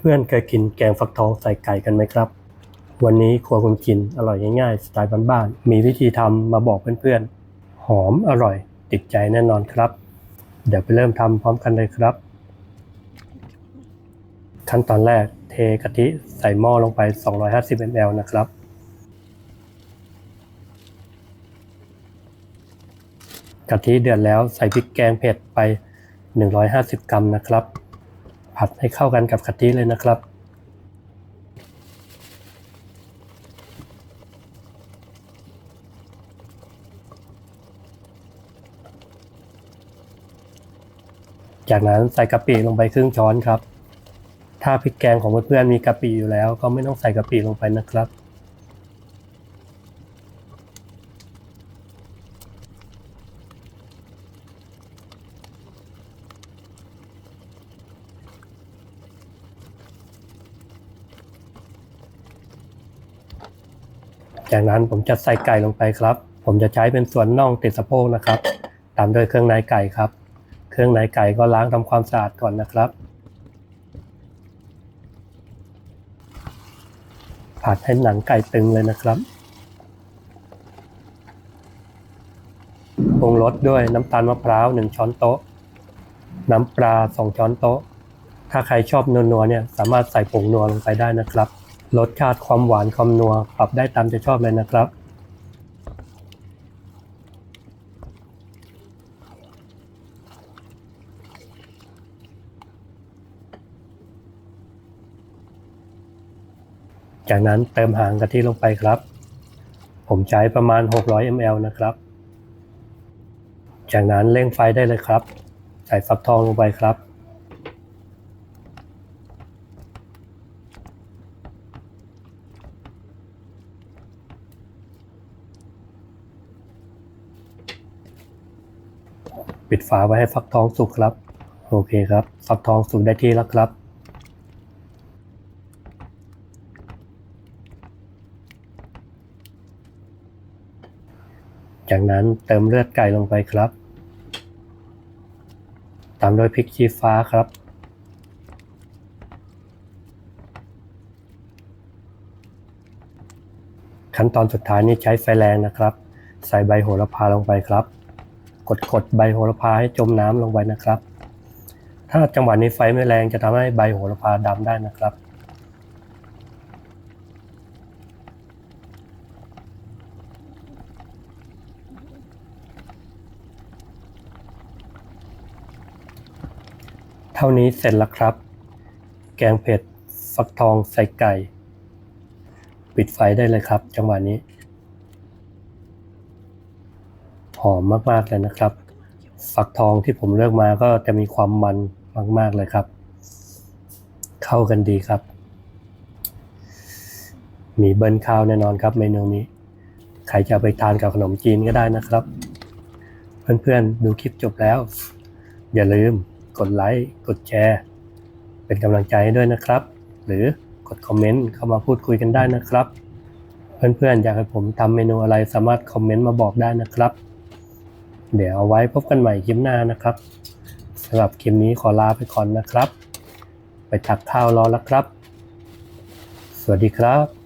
เพื่อนๆ เคยกินแกงฟักทองใส่ไก่กันไหมครับ วันนี้ครัวคุณกินอร่อยง่ายๆ สไตล์บ้านๆ มีวิธีทำมาบอกเพื่อนๆ หอมอร่อยติดใจแน่นอนครับ เดี๋ยวไปเริ่มทำพร้อมกันเลยครับ ขั้นตอนแรกเทกะทิใส่หม้อลงไป 250 ml นะครับกะทิเดือดแล้วใส่พริกแกงเผ็ดไป 150 กรัมนะครับ ผัดให้เข้ากันกับกะทิเลยนะครับ จากนั้นใส่กะปิลงไปครึ่งช้อนครับ ถ้าพริกแกงของเพื่อนๆมีกะปิอยู่แล้ว ก็ไม่ต้องใส่กะปิลงไปนะครับ จากนั้นผมจะใส่ไก่ลงไปครับ ผมจะใช้เป็นส่วนน่องติดสะโพกนะครับ ตามด้วยเครื่องในไก่ครับ เครื่องในไก่ก็ล้างทำความสะอาดก่อนนะครับ ผัดให้หนังไก่ตึงเลยนะครับปรุงรสด้วยน้ำตาลมะพร้าวหนึ่งช้อนโต๊ะ น้ำปลาสองช้อนโต๊ะ ถ้าใครชอบนัวๆเนี่ยสามารถใส่ผงนัวลงไปได้นะครับ รสชาติความหวานความนัวปรับได้ตามใจชอบเลยนะครับ จากนั้นเติมหางกะทิลงไปครับ ผมใช้ประมาณ 600 ml นะครับ จากนั้นเร่งไฟได้เลยครับ ใส่ฟักทองลงไปครับ ปิดฝาไว้ให้ฟักทองสุกครับ โอเคครับ ฟักทองสุกได้ที่แล้วครับ จากนั้นเติมเลือดไก่ลงไปครับ ตามด้วยพริกชี้ฟ้าครับขั้นตอนสุดท้ายนี้ใช้ไฟแรงนะครับ ใส่ใบโหระพาลงไปครับ กดกดใบโหระพาให้จมน้ำลงไปนะครับ ถ้าจังหวะนี้ไฟไม่แรงจะทำให้ใบโหระพาดำได้นะครับ เท่านี้เสร็จแล้วครับ แกงเผ็ดฟักทองใส่ไก่ ปิดไฟได้เลยครับ จังหวะนี้ หอมมากๆเลยนะครับฟักทองที่ผมเลือกมาก็จะมีความมันมากๆเลยครับ เข้ากันดีครับ มีเบิร์นข้าวแน่นอนครับ เมนูนี้ ใครจะไปทานกับขนมจีนก็ได้นะครับ เพื่อนๆดูคลิปจบแล้ว อย่าลืมกดไลค์กดแชร์ เป็นกำลังใจให้ด้วยนะครับ หรือกดคอมเมนต์เข้ามาพูดคุยกันได้นะครับ เพื่อนๆอยากให้ผมทำเมนูอะไรสามารถคอมเมนต์มาบอกได้นะครับ เดี๋ยวเอาไว้พบกันใหม่คลิปหน้านะครับสำหรับคลิปนี้ขอลาไปก่อนนะครับ ไปตักข้าวรอแล้วครับ สวัสดีครับ